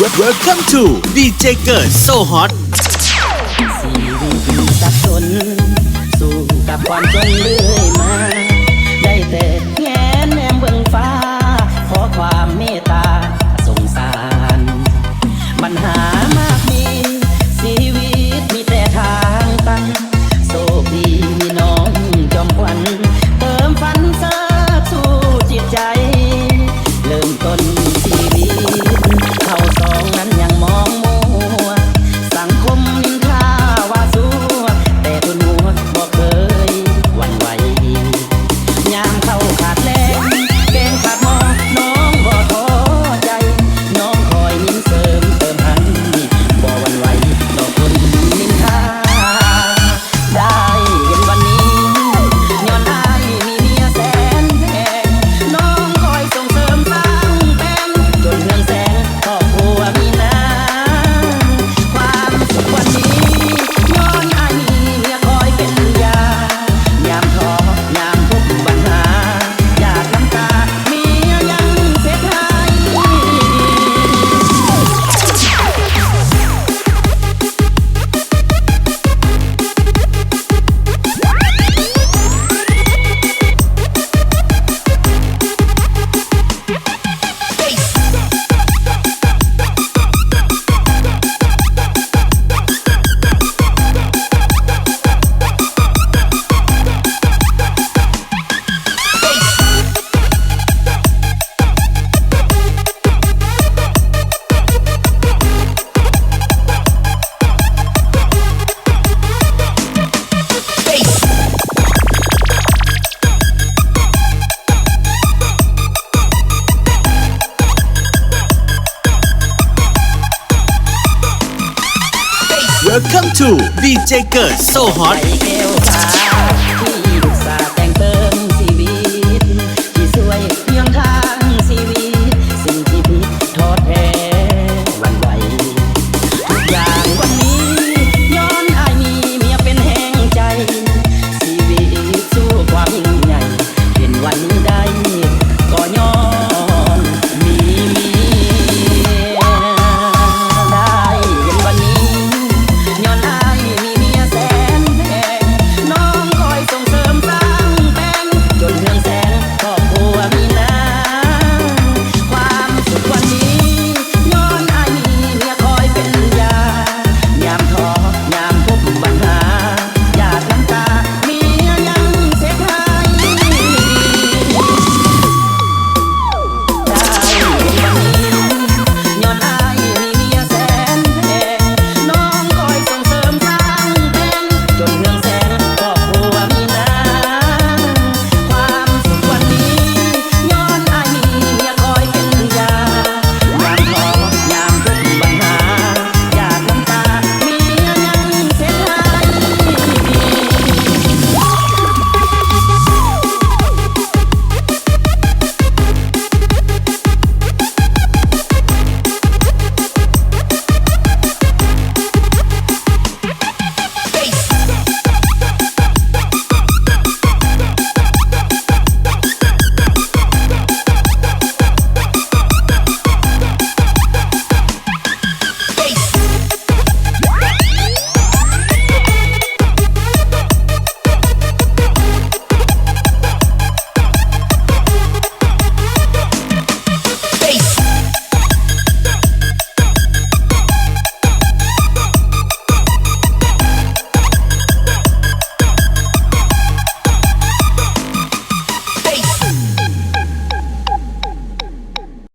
Welcome to DJ เกิด So Hot ชีวิตสับสนสู้กับความจนเรื่อยมา ได้แต่แง้แนมเบื้องฟ้า ขอความเมตตาสงสารปัญหามากมีสีวิตมีแต่ทางตันโชคดีมีน้องจอมวันเติมฟันเสริสู้จิตใจ เริ่มต้น Welcome to DJ เกิด So Hot.